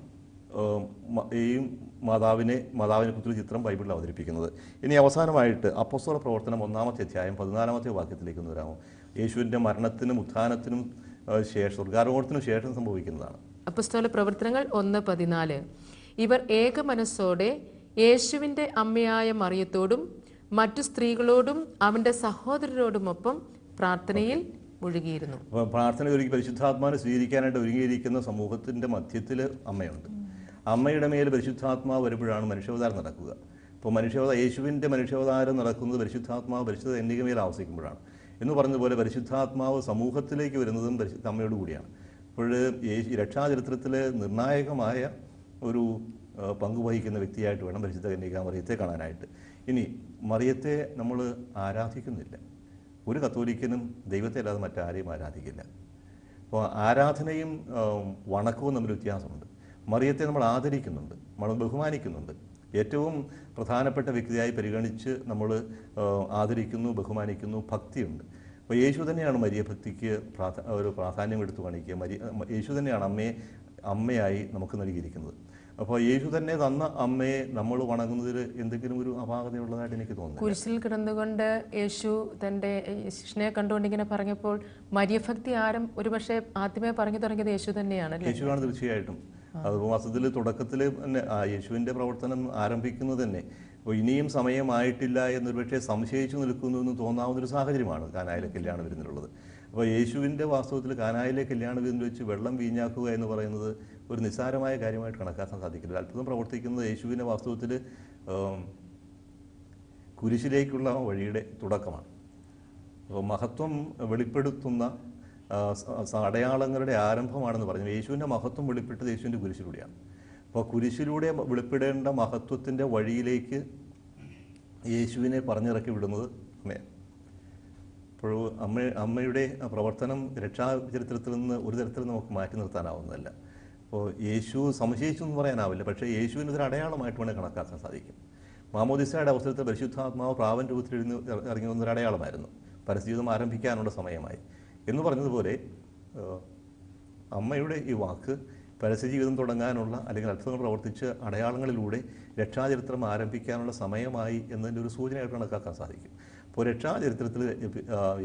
ഈ മാതാവിനെ മാതാവിനെ കുറിച്ചൊരു ചിത്രം ബൈബിളിൽ അവതരിപ്പിക്കുന്നത്. ഇനി അവസാനമായിട്ട് അപ്പസ്വര പ്രവർത്തനം ഒന്നാമത്തെ അധ്യായം പതിനാലാമത്തെ വാക്യത്തിലേക്ക് വരാമോ? യേശുവിന്റെ മരണത്തിനും ഉത്ഥാനത്തിനും ശേഷം സ്വർഗാരോഹണത്തിന് ശേഷം സംഭവിക്കുന്നതാണ്. അപ്പസ്തോല പ്രവർത്തനങ്ങൾ ഒന്ന് പതിനാല്. ഇവർ ഏക മനസ്സോടെ യേശുവിന്റെ അമ്മയായ മറിയത്തോടും മറ്റു സ്ത്രീകളോടും അവന്റെ സഹോദരരോടുമൊപ്പം പ്രാർത്ഥനയിൽ മുഴുകിയിരുന്നു. പ്രാർത്ഥന ഒരുക്കി പരിശുദ്ധാത്മാവിനെ സ്വീകരിക്കാനായിട്ട് ഒരുങ്ങിയിരിക്കുന്ന സമൂഹത്തിന്റെ മധ്യത്തിൽ അമ്മയുണ്ട്. അമ്മയുടെ മേൽ പരിശുദ്ധാത്മാവ് വരുമ്പോഴാണ് മനുഷ്യാവതാരം നടക്കുക. ഇപ്പോൾ മനുഷ്യാവതാരം യേശുവിന്റെ മനുഷ്യാവതാരം നടക്കുന്നത് പരിശുദ്ധാത്മാവ് പരിശുദ്ധ എന്നിക മേൽ ആവസിക്കുമ്പോഴാണ്. എന്ന് പോലെ പരിശുദ്ധാത്മാവ് സമൂഹത്തിലേക്ക് വരുന്നതും പരിശുദ്ധ അമ്മയോട് കൂടിയാണ്. അപ്പോൾ രക്ഷാചരിത്രത്തിലെ നിർണായകമായ ഒരു പങ്കുവഹിക്കുന്ന വ്യക്തിയായിട്ട് വേണം പരിശുദ്ധ കന്യക മറിയത്തെ കാണാനായിട്ട്. ഇനി മറിയത്തെ നമ്മൾ ആരാധിക്കുന്നില്ല. ഒരു കത്തോലിക്കനും ദൈവത്തെ അല്ലാതെ മറ്റാരെയും ആരാധിക്കില്ല. അപ്പോൾ ആരാധനയും വണക്കവും തമ്മിൽ വ്യത്യാസമുണ്ട്. മറിയത്തെ നമ്മൾ ആദരിക്കുന്നുണ്ട് നമ്മൾ ബഹുമാനിക്കുന്നുണ്ട്. ഏറ്റവും പ്രധാനപ്പെട്ട വ്യക്തിയായി പരിഗണിച്ച് നമ്മൾ ആദരിക്കുന്നു ബഹുമാനിക്കുന്നു ഭക്തിയുണ്ട്. അപ്പോൾ യേശു തന്നെയാണ് മരിയ ഭക്തിക്ക് പ്രാധാ ഒരു പ്രാധാന്യം എടുത്തു കാണിക്കുക. മരി യേശു തന്നെയാണ് അമ്മയെ അമ്മയായി നമുക്ക് നൽകിയിരിക്കുന്നത്. അപ്പോൾ യേശു തന്നെ തന്ന അമ്മയെ നമ്മൾ വണങ്ങുന്നതിൽ എന്തെങ്കിലും ഒരു അപാകതയുള്ളതായിട്ട് എനിക്ക് തോന്നുന്നു കുരിശിൽ കിടന്നുകൊണ്ട് യേശു തന്റെ ശിഷ്യനെ കണ്ടുകൊണ്ട് ഇങ്ങനെ പറഞ്ഞപ്പോൾ മര്യഭക്തി ആരം ഒരുപക്ഷെ ആദ്യമേ പറഞ്ഞു തുടങ്ങിയത് യേശു തന്നെയാണ് യേശുവാണ് തീർച്ചയായിട്ടും. അത് മാസത്തിൽ തുടക്കത്തിൽ തന്നെ യേശുവിന്റെ പ്രവർത്തനം ആരംഭിക്കുന്നത് തന്നെ. അപ്പോൾ ഇനിയും സമയമായിട്ടില്ല എന്നൊരു പക്ഷേ സംശയിച്ചു നിൽക്കുന്നു എന്ന് തോന്നാവുന്നൊരു സാഹചര്യമാണ് കാനായിലെ കല്യാണ വിരുന്നിലുള്ളത്. അപ്പോൾ യേശുവിന്റെ വാസ്തവത്തിൽ കാനായിലെ കല്യാണ വിരുന്നിൽ വെച്ച് വെള്ളം വീഞ്ഞാക്കുക എന്ന് പറയുന്നത് ഒരു നിസ്സാരമായ കാര്യമായിട്ട് കണക്കാക്കാൻ സാധിക്കില്ല. അത്ഭുതം പ്രവർത്തിക്കുന്നത് യേശുവിന്റെ വാസ്തവത്തിൽ കുരിശിലേക്കുള്ള വഴിയുടെ തുടക്കമാണ്. അപ്പോൾ മഹത്വം വെളിപ്പെടുത്തുന്ന അടയാളങ്ങളുടെ ആരംഭമാണെന്ന് പറഞ്ഞു. യേശുവിന്റെ മഹത്വം വെളിപ്പെട്ടത് യേശുവിന്റെ കുരിശിലൂടെയാണ്. അപ്പോൾ കുരിശിലൂടെ വെളിപ്പെടേണ്ട മഹത്വത്തിന്റെ വഴിയിലേക്ക് യേശുവിനെ പറഞ്ഞിറക്കി വിടുന്നത് അമ്മയാണ്. അപ്പോൾ അമ്മ അമ്മയുടെ പ്രവർത്തനം രക്ഷാചരിത്രത്തിൽ നിന്ന് ഒരു തരത്തിൽ നമുക്ക് മാറ്റി നിർത്താനാവുന്നതല്ല. അപ്പോൾ യേശു സംശയിച്ചു എന്ന് പറയാനാവില്ല. പക്ഷേ യേശുവിന് ഒരു അടയാളമായിട്ട് വേണേൽ കണക്കാക്കാൻ സാധിക്കും. മാമോദിസയുടെ അവസരത്തിൽ പരിശുദ്ധാത്മാവ് പ്രാവൻ രൂപത്തിൽ ഇറങ്ങി വന്നൊരു അടയാളമായിരുന്നു. പരസ്യജീവിതം ആരംഭിക്കാനുള്ള സമയമായി. എന്ന് പറഞ്ഞതുപോലെ അമ്മയുടെ ഈ വാക്ക് പരസ്യജീവിതം തുടങ്ങാനുള്ള അല്ലെങ്കിൽ അത്ഭുതങ്ങൾ പ്രവർത്തിച്ച് അടയാളങ്ങളിലൂടെ രക്ഷാചരിത്രം ആരംഭിക്കാനുള്ള സമയമായി എന്നതിന്റെ ഒരു സൂചനയായിട്ട് കണക്കാക്കാൻ സാധിക്കും. അപ്പോൾ രക്ഷാചരിത്രത്തിൽ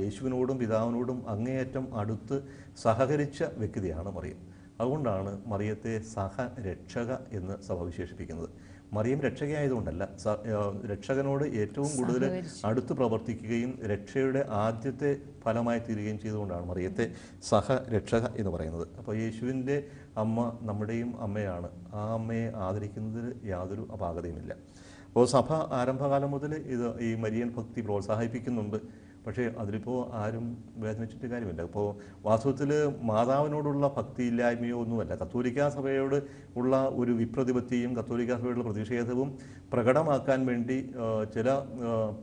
യേശുവിനോടും പിതാവിനോടും അങ്ങേയറ്റം അടുത്ത് സഹകരിച്ച വ്യക്തിയാണ് മറിയം. അതുകൊണ്ടാണ് മറിയത്തെ സഹരക്ഷക എന്ന് സഭ വിശേഷിപ്പിക്കുന്നത്. മറിയം രക്ഷകയായതുകൊണ്ടല്ല. രക്ഷകനോട് ഏറ്റവും കൂടുതൽ അടുത്ത് പ്രവർത്തിക്കുകയും രക്ഷയുടെ ആദ്യത്തെ ഫലമായി തീരുകയും ചെയ്തുകൊണ്ടാണ് മറിയത്തെ സഹ രക്ഷക എന്ന് പറയുന്നത്. അപ്പോൾ യേശുവിന്റെ അമ്മ നമ്മുടെയും അമ്മയാണ്. ആ അമ്മയെ ആദരിക്കുന്നതിൽ യാതൊരു അപാകതയുമില്ല. അപ്പോൾ സഭ ആരംഭകാലം മുതൽ ഇത് ഈ മരിയൻ ഭക്തി പ്രോത്സാഹിപ്പിക്കുന്നുണ്ട്. പക്ഷേ അതിലിപ്പോൾ ആരും വേദനിച്ചിട്ട് കാര്യമില്ല. ഇപ്പോൾ വാസ്തവത്തിൽ മാതാവിനോടുള്ള ഭക്തിയില്ലായ്മയോ ഒന്നുമല്ല. കത്തോലിക്ക സഭയോട് ഉള്ള ഒരു വിപ്രതിപത്തിയും കത്തോലിക്ക സഭയോടുള്ള പ്രതിഷേധവും പ്രകടമാക്കാൻ വേണ്ടി ചില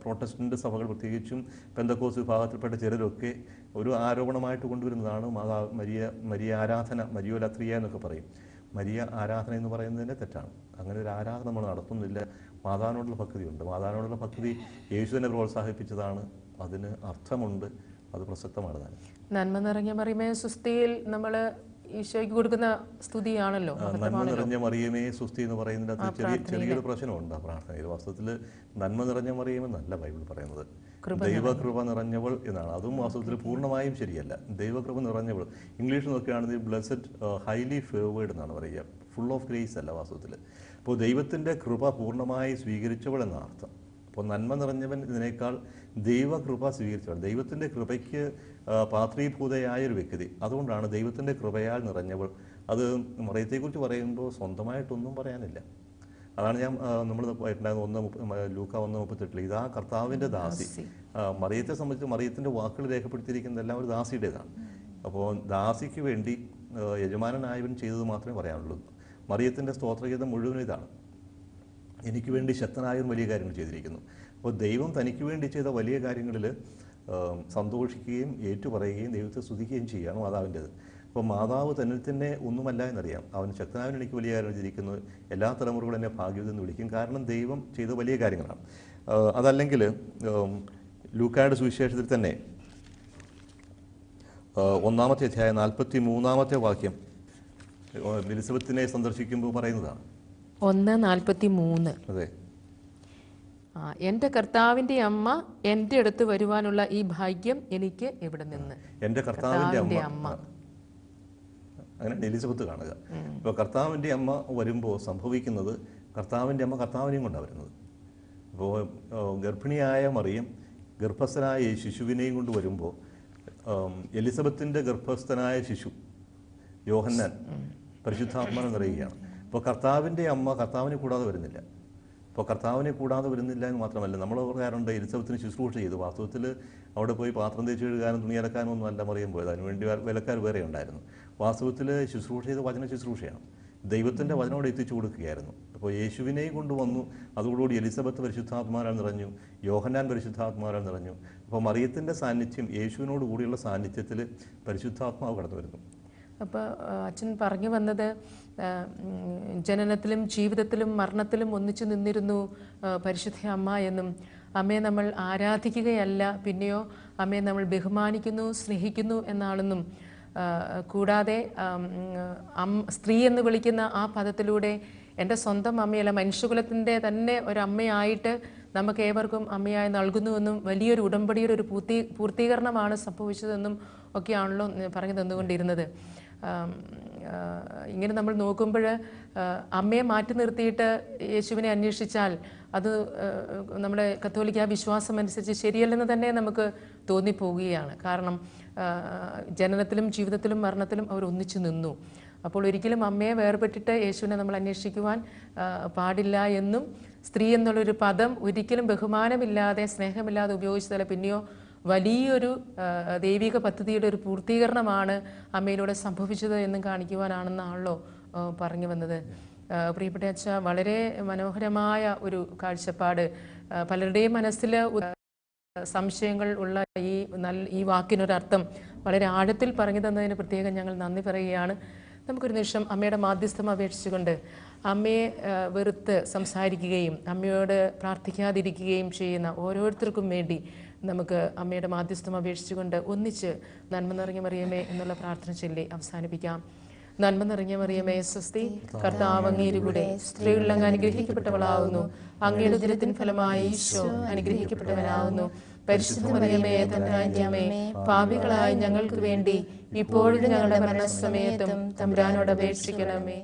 പ്രൊട്ടസ്റ്റന്റ് സഭകൾ പ്രത്യേകിച്ചും പെന്തക്കോസ് വിഭാഗത്തിൽപ്പെട്ട ചിലരൊക്കെ ഒരു ആരോപണമായിട്ട് കൊണ്ടുവരുന്നതാണ് മാതാ മരിയ മരിയ ആരാധന മരിയോലത്രിയ എന്നൊക്കെ പറയും. മരിയ ആരാധന എന്ന് പറയുന്നതിന്റെ തെറ്റാണ്. അങ്ങനെ ഒരു ആരാധന നമ്മൾ നടത്തുന്നില്ല. മാതാവിനോടുള്ള ഭക്തിയുണ്ട്. മാതാവിനോടുള്ള ഭക്തി യേശു തന്നെ പ്രോത്സാഹിപ്പിച്ചതാണ്. അതിന് അർത്ഥമുണ്ട്. അത് പ്രസക്തമാണ് താനും. നന്മ നിറഞ്ഞ മറിയമേ സുസ്ഥിയിൽ നമ്മൾ ഈശോയ്ക്ക് കൊടുക്കുന്ന സ്തുതിയാണല്ലോ. നന്മ നിറഞ്ഞ മറിയമേ സുസ്തി എന്ന് പറയുന്നതിനകത്ത് ചെറിയ ചെറിയൊരു പ്രശ്നമുണ്ട് ആ പ്രാർത്ഥനയിൽ വാസ്തവത്തിൽ നന്മ നിറഞ്ഞ മറിയമെന്നല്ല ബൈബിൾ പറയുന്നത്. ദൈവകൃപ നിറഞ്ഞവൾ എന്നാണ്. അതും വാസ്തവത്തിൽ പൂർണമായും ശരിയല്ല. ദൈവകൃപ നിറഞ്ഞവൾ. ഇംഗ്ലീഷ് നോക്കുകയാണെങ്കിൽ ബ്ലസ്ഡ് ഹൈലി ഫേവേർഡ് എന്നാണ് പറയുക. ഫുൾ ഓഫ് ഗ്രേസ് അല്ല വാസ്തവത്തിൽ അപ്പോൾ ദൈവത്തിന്റെ കൃപ പൂർണമായി സ്വീകരിച്ചവൾ എന്ന അർത്ഥം. അപ്പോൾ നന്മ നിറഞ്ഞവൻ ഇതിനേക്കാൾ ദൈവകൃപ സ്വീകരിച്ചവൻ. ദൈവത്തിന്റെ കൃപയ്ക്ക് പാത്രീഭൂതയായ ഒരു വ്യക്തി. അതുകൊണ്ടാണ് ദൈവത്തിന്റെ കൃപയാൽ നിറഞ്ഞവൾ. അത് മറിയത്തെക്കുറിച്ച് പറയുമ്പോൾ സ്വന്തമായിട്ടൊന്നും പറയാനില്ല. അതാണ് ഞാൻ നമ്മൾ ഉണ്ടായിരുന്ന ഒന്ന് ലൂക്ക ഒന്ന് മുപ്പത്തെട്ടിൽ ഇതാ കർത്താവിന്റെ ദാസി. മറിയത്തെ സംബന്ധിച്ച് മറിയത്തിന്റെ വാക്കുകൾ രേഖപ്പെടുത്തിയിരിക്കുന്നതെല്ലാം ഒരു ദാസിയുടേതാണ്. അപ്പോൾ ദാസിക്ക് വേണ്ടി യജമാനായവൻ യജമാനനായവൻ ചെയ്തത് മാത്രമേ പറയാനുള്ളൂ. മറിയത്തിന്റെ സ്തോത്രഗീതം മുഴുവനും ഇതാണ്. എനിക്ക് വേണ്ടി ശക്തനായും വലിയ കാര്യങ്ങൾ ചെയ്തിരിക്കുന്നു. അപ്പോൾ ദൈവം തനിക്ക് വേണ്ടി ചെയ്ത വലിയ കാര്യങ്ങളിൽ സന്തോഷിക്കുകയും ഏറ്റുപറയുകയും ദൈവത്തെ സ്തുതിക്കുകയും ചെയ്യുകയാണ് മാതാവിന്റെത്. അപ്പോൾ മാതാവ് തന്നിൽ തന്നെ ഒന്നുമല്ല എന്നറിയാം. അവൻ ശക്തനായവൻ എനിക്ക് വലിയ കാര്യങ്ങൾ ചെയ്തിരിക്കുന്നു. എല്ലാ തലമുറകളും എന്നെ ഭാഗ്യവതെന്ന് വിളിക്കും. കാരണം ദൈവം ചെയ്ത വലിയ കാര്യങ്ങളാണ്. അതല്ലെങ്കിൽ ലൂക്കായുടെ സുവിശേഷത്തിൽ തന്നെ ഒന്നാമത്തെ അധ്യായം നാൽപ്പത്തി മൂന്നാമത്തെ വാക്യം എലിസബത്തിനെ സന്ദർശിക്കുമ്പോൾ പറയുന്നതാണ്. ഒന്ന് നാൽപ്പത്തി മൂന്ന് ആ എന്റെ കർത്താവിന്റെ അമ്മ എന്റെ അടുത്ത് വരുവാനുള്ള ഈ ഭാഗ്യം എനിക്ക് എവിടെ നിന്ന്? എന്റെ കർത്താവിന്റെ അമ്മ. അങ്ങനെ എലിസബത്ത് കാണുക. ഇപ്പോൾ കർത്താവിന്റെ അമ്മ വരുമ്പോൾ സംഭവിക്കുന്നത് കർത്താവിന്റെ അമ്മ കർത്താവിനെയും കൊണ്ടാണ് വരുന്നത്. അപ്പോൾ ഗർഭിണിയായ മറിയം ഗർഭസ്ഥനായ ഈ ശിശുവിനെയും കൊണ്ട് വരുമ്പോൾ എലിസബത്തിന്റെ ഗർഭസ്ഥനായ ശിശു യോഹന്നാൻ പരിശുദ്ധാത്മാനം നിറയുകയാണ് അപ്പോൾ കർത്താവിന്റെ അമ്മ കർത്താവിനെ കൂടാതെ വരുന്നില്ല. അപ്പോൾ കർത്താവിനെ കൂടാതെ വരുന്നില്ല എന്ന് മാത്രമല്ല നമ്മൾ പറയാറുണ്ട് എലിസബത്തിന് ശുശ്രൂഷ ചെയ്തു. വാസ്തവത്തിൽ അവിടെ പോയി പാത്രം തേച്ച് കഴുകാനും തുണി അലക്കാനും ഒന്നും അല്ല മറിയാൻ പോയത്. അതിനുവേണ്ടി വിലക്കാർ വേറെ ഉണ്ടായിരുന്നു. വാസ്തവത്തിൽ ശുശ്രൂഷ ചെയ്ത വചന ശുശ്രൂഷയാണ്. ദൈവത്തിന്റെ വചനം അവിടെ എത്തിച്ചു കൊടുക്കുകയായിരുന്നു. അപ്പോൾ യേശുവിനെയും കൊണ്ടുവന്നു. അതോടുകൂടി എലിസബത്ത് പരിശുദ്ധാത്മാരാൽ നിറഞ്ഞു. യോഹന്നാൻ പരിശുദ്ധാത്മാരാൽ നിറഞ്ഞു. അപ്പോൾ മറിയത്തിന്റെ സാന്നിധ്യം യേശുവിനോട് കൂടിയുള്ള സാന്നിധ്യത്തിൽ പരിശുദ്ധാത്മാവ് കടന്നു വരുന്നു. അപ്പോൾ അച്ഛൻ പറഞ്ഞു വന്നത് ജനനത്തിലും ജീവിതത്തിലും മരണത്തിലും ഒന്നിച്ചു നിന്നിരുന്നു പരിശുദ്ധ അമ്മ എന്നും. അമ്മയെ നമ്മൾ ആരാധിക്കുകയല്ല പിന്നെയോ അമ്മയെ നമ്മൾ ബഹുമാനിക്കുന്നു സ്നേഹിക്കുന്നു എന്നാണെന്നും. കൂടാതെ സ്ത്രീ എന്ന് വിളിക്കുന്ന ആ പദത്തിലൂടെ എന്റെ സ്വന്തം അമ്മയല്ല മനുഷ്യകുലത്തിന്റെ തന്നെ ഒരു അമ്മയായിട്ട് നമുക്ക് ഏവർക്കും അമ്മയായി നൽകുന്നുവെന്നും വലിയൊരു ഉടമ്പടിയുടെ ഒരു പൂർത്തി പൂർത്തീകരണമാണ് സംഭവിച്ചതെന്നും ഒക്കെയാണല്ലോ പറഞ്ഞു തന്നുകൊണ്ടിരുന്നത് ഇങ്ങനെ നമ്മൾ നോക്കുമ്പോൾ അമ്മയെ മാറ്റി നിർത്തിയിട്ട് യേശുവിനെ അന്വേഷിച്ചാൽ അത് നമ്മുടെ കത്തോലിക്ക വിശ്വാസം അനുസരിച്ച് ശരിയല്ലെന്ന് തന്നെ നമുക്ക് തോന്നിപ്പോവുകയാണ് കാരണം ജനനത്തിലും ജീവിതത്തിലും മരണത്തിലും അവർ ഒന്നിച്ചു നിന്നു. അപ്പോൾ ഒരിക്കലും അമ്മയെ വേർപെട്ടിട്ട് യേശുവിനെ നമ്മൾ അന്വേഷിക്കുവാൻ പാടില്ല എന്നും സ്ത്രീ എന്നുള്ളൊരു പദം ഒരിക്കലും ബഹുമാനമില്ലാതെ സ്നേഹമില്ലാതെ ഉപയോഗിച്ചതല്ല. പിന്നെയോ വലിയൊരു ദൈവിക പദ്ധതിയുടെ ഒരു പൂർത്തീകരണമാണ് അമ്മയിലൂടെ സംഭവിച്ചത് എന്നും കാണിക്കുവാനാണെന്നാണല്ലോ പറഞ്ഞു വന്നത്. പ്രിയപ്പെട്ട അച്ഛ വളരെ മനോഹരമായ ഒരു കാഴ്ചപ്പാട്. പലരുടെയും മനസ്സിൽ സംശയങ്ങൾ ഉള്ള ഈ നല്ല ഈ വാക്കിനൊരർത്ഥം വളരെ ആഴത്തിൽ പറഞ്ഞു തന്നതിന് പ്രത്യേകം ഞങ്ങൾ നന്ദി പറയുകയാണ്. നമുക്കൊരു നിമിഷം അമ്മയുടെ മാധ്യസ്ഥം അപേക്ഷിച്ചുകൊണ്ട് അമ്മയെ വെറുത്ത് സംസാരിക്കുകയും അമ്മയോട് പ്രാർത്ഥിക്കാതിരിക്കുകയും ചെയ്യുന്ന ഓരോരുത്തർക്കും വേണ്ടി നമുക്ക് അമ്മയുടെ മാധ്യസ്ഥം അപേക്ഷിച്ചുകൊണ്ട് ഒന്നിച്ച് നന്മ നിറഞ്ഞ മറിയമേ എന്നുള്ള പ്രാർത്ഥന ചൊല്ലി അവസാനിപ്പിക്കാം. നന്മ നിറഞ്ഞ മറിയമേ സ്വസ്തി കർത്താവ് അങ്ങേരുകൂടെ സ്ത്രീകളിൽ അങ്ങ് അനുഗ്രഹിക്കപ്പെട്ടവളാവുന്നു. അങ്ങയുടെ ഉദരത്തിൻ ഫലമായി ഈശോ അനുഗ്രഹിക്കപ്പെട്ടവനാവുന്നു. പരിശുദ്ധ മറിയമേ തന്റെ അമ്മേ പാപികളായ ഞങ്ങൾക്ക് വേണ്ടി ഇപ്പോഴും ഞങ്ങളുടെ മരണസമയത്തും തമ്പുരാനോട് അപേക്ഷിക്കണമേ.